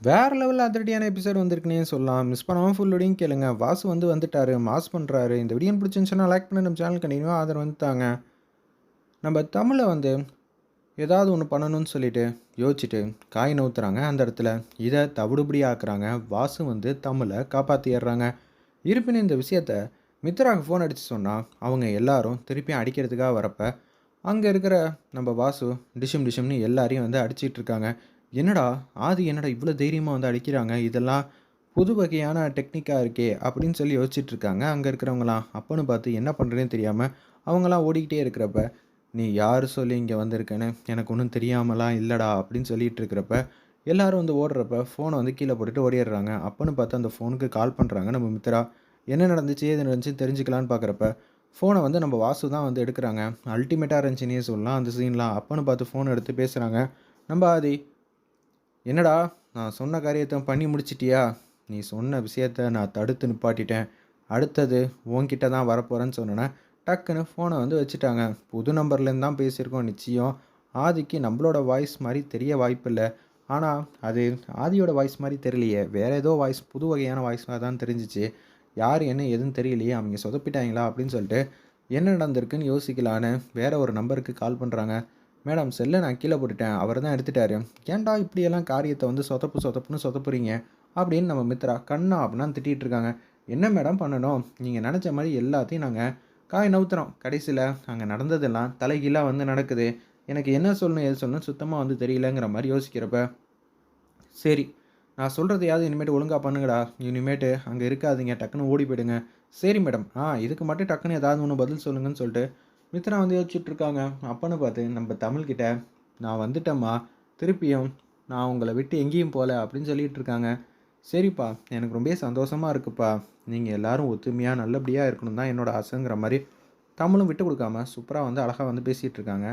வேறு லெவலில் அதிரடியான எபிசோட் வந்திருக்குன்னே சொல்லலாம். மிஸ் பண்ணாமல் ஃபுல் வீடியும் கேளுங்க. வாசு வந்து வந்துட்டாரு. மாஸ் பண்ணுறாரு இந்த வீடியோ பிடிச்சிருந்துச்சுன்னா லைக் பண்ணி. நம்ம சேனல் கண்டினியூவாக ஆதரவு வந்துட்டாங்க நம்ம தமிழை வந்து ஏதாவது ஒன்று பண்ணணும்னு சொல்லிட்டு யோசிச்சுட்டு காய் நவுத்துறாங்க. அந்த இடத்துல இதை தவிடுபடி ஆக்குறாங்க. வாசு வந்து தமிழை காப்பாற்றிடுறாங்க இருப்பினும் இந்த விஷயத்த மித்ராவுக்கு ஃபோன் அடித்து சொன்னால் அவங்க எல்லாரும் திருப்பியும் அடிக்கிறதுக்காக வரப்போ அங்கே இருக்கிற நம்ம வாசு டிஷம் டிஷம்னு எல்லாரையும் வந்து அடிச்சிட்ருக்காங்க என்னடா ஆதி என்னடா இவ்வளோ தைரியமாக வந்து அடிக்கிறாங்க? இதெல்லாம் புது வகையான டெக்னிக்காக இருக்கே அப்படின்னு சொல்லி யோசிச்சுட்டு இருக்காங்க. அங்கே இருக்கிறவங்களாம் அப்பன்னு பார்த்து என்ன பண்ணுறதுன்னு தெரியாமல் அவங்களாம் ஓடிக்கிட்டே இருக்கிறப்ப நீ யார் சொல்லி இங்கே வந்திருக்கேன்னு? எனக்கு ஒன்றும் தெரியாமலாம் இல்லைடா அப்படின்னு சொல்லிட்டு இருக்கிறப்ப எல்லாரும் வந்து ஓடுறப்ப ஃபோனை வந்து கீழே போட்டுட்டு ஓடிடுறாங்க. அப்பன்னு பார்த்து அந்த ஃபோனுக்கு கால் பண்ணுறாங்க நம்ம மித்ரா என்ன நடந்துச்சு? எது நடந்துச்சு? தெரிஞ்சுக்கலான்னு பார்க்குறப்ப ஃபோனை வந்து நம்ம வாசு தான் வந்து எடுக்கிறாங்க. அல்டிமேட்டாக இருந்துச்சுன்னே சொல்லலாம். அந்த சீன்லாம் அப்போன்னு பார்த்து ஃபோன் எடுத்து பேசுகிறாங்க நம்ம ஆதி என்னடா நான் சொன்ன காரியத்தை பண்ணி முடிச்சிட்டியா? நீ சொன்ன விஷயத்த நான் தடுத்து நிப்பாட்டிட்டேன். அடுத்தது உன்கிட்ட தான் வரப்போகிறேன்னு சொன்னேன்னா டக்குன்னு ஃபோனை வந்து வச்சுட்டாங்க. புது நம்பர்லேருந்து தான் பேசியிருக்கோம் நிச்சயம். ஆதிக்கு நம்மளோட வாய்ஸ் மாதிரி தெரிய வாய்ப்பில்லை. ஆனால் அது ஆதியோட வாய்ஸ் மாதிரி தெரியலையே. வேறு ஏதோ வாய்ஸ் புது வகையான வாய்ஸாக தான் தெரிஞ்சிச்சு. யார் என்ன எதுன்னு தெரியலையே. அவங்க சொதப்பிட்டாங்களா அப்படின்னு சொல்லிட்டு என்ன நடந்திருக்குன்னு யோசிக்கலான்னு வேற ஒரு நம்பருக்கு கால் பண்ணுறாங்க மேடம் செல்லை நான் கீழே போட்டுட்டேன். அவர் தான் எடுத்துட்டாரு. ஏன்டா இப்படியெல்லாம் காரியத்தை வந்து சொதப்பு சொதப்புன்னு சொதப்புறீங்க? அப்படின்னு நம்ம மித்ரா கண்ணா அப்படின்னு திட்டிகிட்டு இருக்காங்க. என்ன மேடம் பண்ணணும்? நீங்கள் நினச்ச மாதிரி எல்லாத்தையும் நாங்கள் காய் நவுத்துறோம். கடைசியில் அங்கே நடந்ததெல்லாம் தலைகீழாக வந்து நடக்குது. எனக்கு என்ன சொல்லணும் எது சொல்லணும் சுத்தமாக வந்து தெரியலங்கிற மாதிரி யோசிக்கிறப்ப சரி நான் சொல்கிறதையாவது இனிமேட்டு ஒழுங்காக பண்ணுங்கடா. இனிமேட்டு அங்கே இருக்காதீங்க. டக்குன்னு ஓடி போயிடுங்க. சரி மேடம். ஆ இதுக்கு மட்டும் டக்குன்னு ஏதாவது ஒன்று பதில் சொல்லுங்கன்னு சொல்லிட்டு மித்ரா வந்து யோசிச்சுட்ருக்காங்க. அப்போன்னு அப்பன்னு பார்த்து நம்ம தமிழ்கிட்ட நான் வந்துட்டேம்மா. திருப்பியும் நான் உங்களை விட்டு எங்கேயும் போகல அப்படின்னு சொல்லிட்டு இருக்காங்க சரிப்பா. எனக்கு ரொம்ப சந்தோஷமாக இருக்குப்பா. நீங்கள் எல்லாரும் ஒத்துமையாக நல்லபடியாக இருக்கணும் தான் என்னோட ஆசைங்கிற மாதிரி தமிழும் விட்டு கொடுக்காம சூப்பராக வந்து அழகாக வந்து பேசிகிட்டு இருக்காங்க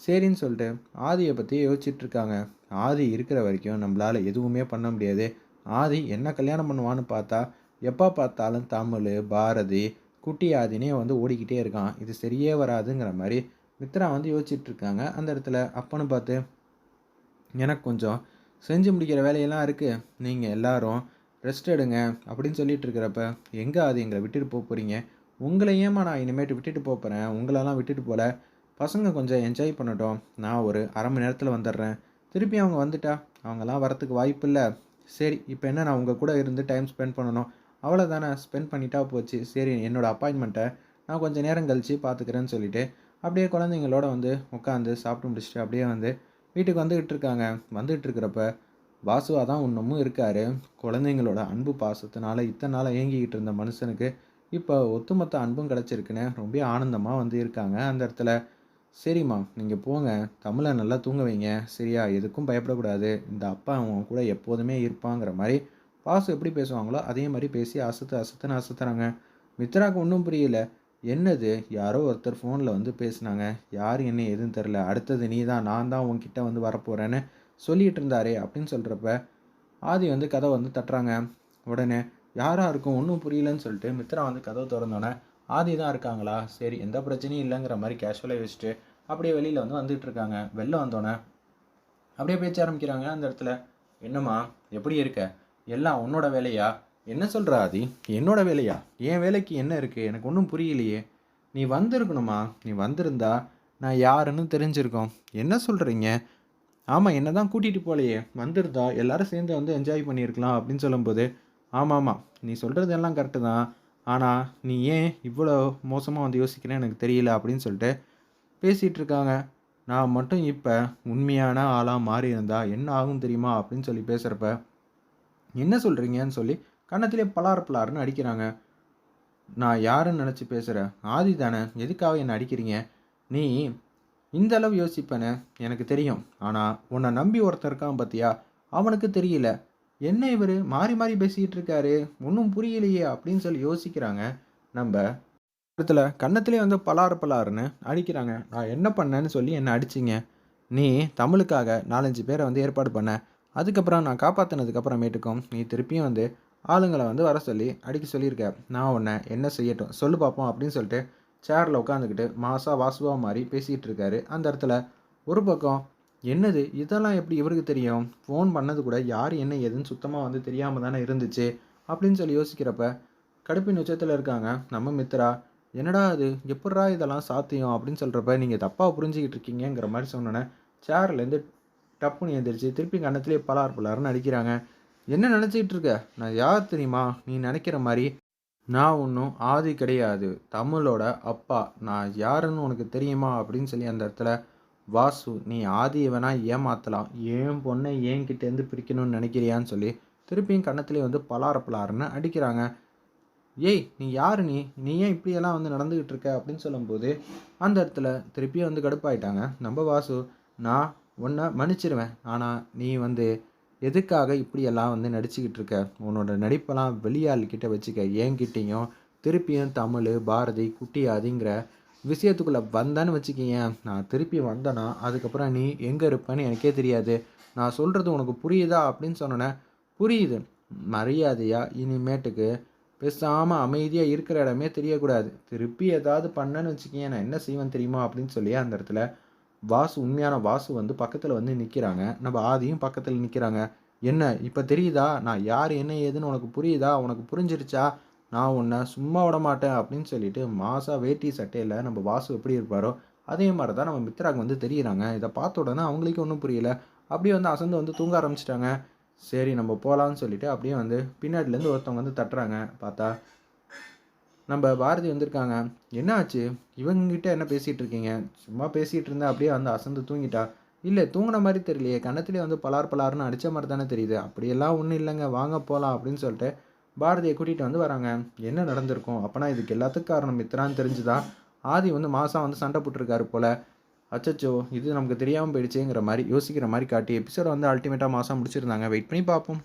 சரின்னு சொல்லிட்டு ஆதியை பற்றி யோசிச்சுட்ருக்காங்க. ஆதி இருக்கிற வரைக்கும் நம்மளால் எதுவுமே பண்ண முடியாது. ஆதி என்ன கல்யாணம் பண்ணுவான்னு பார்த்தா எப்போ பார்த்தாலும் தமிழ் பாரதி குட்டி ஆதினே வந்து ஓடிக்கிட்டே இருக்கான். இது சரியே வராதுங்கிற மாதிரி மித்ரா வந்து யோசிச்சுட்ருக்காங்க அந்த இடத்துல அப்பன்னு பார்த்து எனக்கு கொஞ்சம் செஞ்சு முடிக்கிற வேலையெல்லாம் இருக்குது நீங்கள் எல்லாரும் ரெஸ்ட் எடுங்க அப்படின்னு சொல்லிட்டு இருக்கிறப்ப எங்கே அது எங்களை விட்டுட்டு போக போகிறீங்க உங்களை ஏமா நான் இனிமேட்டு விட்டுட்டு போகிறேன் உங்களெல்லாம் விட்டுட்டு போகல பசங்க கொஞ்சம் என்ஜாய் பண்ணட்டும். நான் ஒரு அரை மணி நேரத்தில் வந்துடுறேன். திருப்பி அவங்க வந்துட்டா? அவங்கெல்லாம் வரத்துக்கு வாய்ப்பு இல்லை. சரி இப்போ என்ன நான் உங்கள் கூட இருந்து டைம் ஸ்பெண்ட் பண்ணணும்? அவ்வளோதானே ஸ்பெண்ட் பண்ணிட்டா போச்சு. சரி என்னோடய அப்பாயின்மெண்ட்டை நான் கொஞ்சம் நேரம் கழித்து பார்த்துக்கிறேன்னு சொல்லிட்டு அப்படியே குழந்தைங்களோட வந்து உட்காந்து சாப்பிட்டு முடிச்சுட்டு அப்படியே வந்து வீட்டுக்கு வந்துக்கிட்டு இருக்காங்க. வந்துகிட்டு இருக்கிறப்ப வாசுவாக தான் இன்னமும் இருக்கார். குழந்தைங்களோட அன்பு பாசத்தினால இத்தனை நாளாக ஏங்கிக்கிட்டு இருந்த மனுஷனுக்கு இப்போ ஒட்டுமொத்த அன்பும் கிடச்சிருக்குன்னு ரொம்ப ஆனந்தமாக வந்து இருக்காங்க அந்த இடத்துல. சரிம்மா நீங்கள் போங்க. தமிழை நல்லா தூங்க வைங்க. சரியா எதுக்கும் பயப்படக்கூடாது. இந்த அப்பா அவன் கூட எப்போதுமே இருப்பாங்கிற மாதிரி பாசு எப்படி பேசுவாங்களோ அதே மாதிரி பேசி அசத்து அசத்துன்னு அசத்துறாங்க. மித்ராவுக்கு ஒன்றும் புரியல. என்னது? யாரோ ஒருத்தர் ஃபோனில் வந்து பேசுனாங்க. யார் என்ன எதுன்னு தெரில அடுத்தது நீ தான் நான் தான் உன்கிட்ட வந்து வரப்போகிறேன்னு சொல்லிகிட்டு இருந்தாரே அப்படின்னு சொல்கிறப்ப ஆதி வந்து கதை வந்து தட்டுறாங்க. உடனே யாராக இருக்கும் ஒன்றும் புரியலன்னு சொல்லிட்டு மித்ரா வந்து கதவை திறந்தோன்னே ஆதி தான் இருக்காங்களா? சரி எந்த பிரச்சனையும் இல்லைங்கிற மாதிரி கேஷுவலாக வச்சுட்டு அப்படியே வெளியில் வந்து வந்துட்டு இருக்காங்க. வெளில வந்தோடனே அப்படியே பேச்ச ஆரம்பிக்கிறாங்க அந்த இடத்துல. என்னம்மா எப்படி இருக்க? எல்லாம் உன்னோட வேலையா? என்ன சொல்கிற ஆதி? என்னோட வேலையா? என் வேலைக்கு என்ன இருக்குது எனக்கு ஒன்றும் புரியலையே. நீ வந்திருக்கணுமா? நீ வந்திருந்தா நான் யாருன்னு தெரிஞ்சிருக்கோம். என்ன சொல்கிறீங்க ஆமாம் என்ன தான் கூட்டிகிட்டு போகலையே வந்திருந்தா எல்லாரும் சேர்ந்து வந்து என்ஜாய் பண்ணியிருக்கலாம் அப்படின்னு சொல்லும்போது ஆமாம் ஆமாம் நீ சொல்கிறது எல்லாம் கரெக்டு தான். ஆனால் நீ ஏன் இவ்வளோ மோசமாக வந்து யோசிக்கிறேன்னு எனக்கு தெரியல அப்படின்னு சொல்லிட்டு பேசிகிட்டு இருக்காங்க. நான் மட்டும் இப்போ உண்மையான ஆளாக மாறி இருந்தால் என்ன ஆகும் தெரியுமா அப்படின்னு சொல்லி பேசுகிறப்ப என்ன சொல்கிறீங்கன்னு சொல்லி கன்னத்திலே பலார் பலார்னு அடிக்கிறாங்க. நான் யாருன்னு நினச்சி பேசுகிறேன் ஆதி தானே? எதுக்காக என்னை அடிக்கிறீங்க? நீ இந்த அளவு யோசிப்பேன்னு எனக்கு தெரியும். ஆனால் உன்னை நம்பி ஒருத்தர் இருக்கான் பார்த்தியா அவனுக்கு தெரியல. என்ன இவர்? மாறி மாறி பேசிக்கிட்டு இருக்காரு. ஒன்றும் புரியலையே அப்படின்னு சொல்லி யோசிக்கிறாங்க. நம்ம இடத்துல கன்னத்திலே வந்து பலாறு பலாருன்னு அடிக்கிறாங்க. நான் என்ன பண்ணேன்னு சொல்லி என்னை அடிச்சிங்க. நீ தமிழுக்காக நாலஞ்சு பேரை வந்து ஏற்பாடு பண்ண. அதுக்கப்புறம் நான் காப்பாற்றினதுக்கப்புறமேட்டுக்கும் நீ திருப்பியும் வந்து ஆளுங்களை வந்து வர சொல்லி அடிக்க சொல்லியிருக்க. நான் உன்னை என்ன செய்யட்டும்? சொல்லு பார்ப்போம் அப்படின்னு சொல்லிட்டு சேரில் உட்காந்துக்கிட்டு மாசா வாசுவா மாதிரி பேசிகிட்டு இருக்காரு. அந்த இடத்துல ஒரு பக்கம் என்னது? இதெல்லாம் எப்படி இவருக்கு தெரியும்? ஃபோன் பண்ணது கூட யார் என்ன ஏதுன்னு சுத்தமாக வந்து தெரியாமல் தானே இருந்துச்சு? அப்படின்னு சொல்லி யோசிக்கிறப்ப கடுப்பின் உச்சத்தில் இருக்காங்க. நம்ம மித்ரா என்னடா அது எப்பட்றா இதெல்லாம் சாத்தியம்? அப்படின்னு சொல்கிறப்ப நீங்கள் தப்பாக புரிஞ்சுக்கிட்டு இருக்கீங்கங்கிற மாதிரி சொன்னோன்னே சேர்லேருந்து டப்புன்னு எழுந்திரிச்சு திருப்பி கண்ணத்துலேயே பலார் பலார்னு அடிக்கிறாங்க. என்ன நினச்சிக்கிட்டு இருக்க நான் யார் தெரியுமா? நீ நினைக்கிற மாதிரி நான் ஒன்றும் ஆதி கிடையாது. தமிழோட அப்பா. நான் யாருன்னு உனக்கு தெரியுமா? அப்படின்னு சொல்லி அந்த இடத்துல வாசு நீ ஆதியை வேணால் ஏமாத்தலாம். ஏன் பொண்ணை ஏன்கிட்டேருந்து பிரிக்கணும்னு நினைக்கிறியான்னு சொல்லி திருப்பியும் கண்ணத்துலேயே வந்து பலார பலாருன்னு அடிக்கிறாங்க. ஏய் நீ யாரு நீ? நீ ஏன் இப்படியெல்லாம் வந்து நடந்துக்கிட்டு இருக்க அப்படின்னு சொல்லும்போது அந்த இடத்துல திருப்பியும் வந்து கடுப்பாயிட்டாங்க. நம்ம வாசு நான் உன்னை மன்னிச்சிருவேன். ஆனால் நீ வந்து எதுக்காக இப்படியெல்லாம் வந்து நடிச்சுக்கிட்டு இருக்க? உன்னோட நடிப்பெல்லாம் வெளியாள்கிட்ட வச்சுக்க. என்கிட்டேயும் திருப்பியும் தமிழ் பாரதி குட்டி அதிங்கிற விஷயத்துக்குள்ளே வந்தேன்னு வச்சுக்கிங்க. நான் திருப்பி வந்தேன்னா அதுக்கப்புறம் நீ எங்கே இருப்பேன்னு எனக்கே தெரியாது. நான் சொல்கிறது உனக்கு புரியுதா? அப்படின்னு சொன்னோன்னே புரியுது. மரியாதையாக இனிமேட்டுக்கு பேசாமல் அமைதியாக இருக்கிற இடமே தெரியக்கூடாது. திருப்பி ஏதாவது பண்ணேன்னு வச்சுக்கிங்க. நான் என்ன செய்வேன் தெரியுமா? அப்படின்னு சொல்லி அந்த இடத்துல வாசு உண்மையான வாசு வந்து பக்கத்தில் வந்து நிற்கிறாங்க நம்ம ஆதியும் பக்கத்தில் நிற்கிறாங்க என்ன இப்போ தெரியுதா? நான் யார் என்ன ஏதுன்னு உனக்கு புரியுதா? உனக்கு புரிஞ்சிருச்சா? நான் உன்னை சும்மா விட மாட்டேன் அப்படின்னு சொல்லிட்டு மாசா வேட்டி சட்டையில் நம்ம வாசு எப்படி இருப்பாரோ அதே மாதிரி தான் நம்ம மித்ராக்கு வந்து தெரியுறாங்க. இதை பார்த்த உடனே அவங்களுக்கு ஒன்றும் புரியல. அப்படியே வந்து அசந்து வந்து தூங்க ஆரம்பிச்சிட்டாங்க. சரி நம்ம போகலான்னு சொல்லிட்டு அப்படியே வந்து பின்னாடிலேருந்து ஒருத்தவங்க வந்து தட்டுறாங்க. பார்த்தா நம்ம பாரதி வந்திருக்காங்க. என்ன ஆச்சு இவங்ககிட்ட என்ன பேசிகிட்டு இருக்கீங்க சும்மா பேசிகிட்டு இருந்தா அப்படியே வந்து அசந்து தூங்கிட்டா? இல்லை தூங்கின மாதிரி தெரியலையே. கன்னத்திலே வந்து பலார் பலார்னு அடித்த மாதிரி தானே தெரியுது. அப்படியெல்லாம் ஒன்றும் இல்லைங்க. வாங்க போகலாம் அப்படின்னு சொல்லிட்டு பாரதியை கூட்டிகிட்டு வந்து வராங்க. என்ன நடந்திருக்கும்? அப்போனா இதுக்கு எல்லாத்துக்கும் காரணம் மித்ரான்னு தெரிஞ்சுதான் ஆதி வந்து மாதம் வந்து சண்டை போட்டிருக்காரு போல். அச்சச்சோ இது நமக்கு தெரியாமல் போயிடுச்சேங்கிற மாதிரி யோசிக்கிற மாதிரி காட்டி எபிசோட வந்து அல்டிமேட்டாக மாதம் முடிச்சிருந்தாங்க. வெயிட் பண்ணி பார்ப்போம்.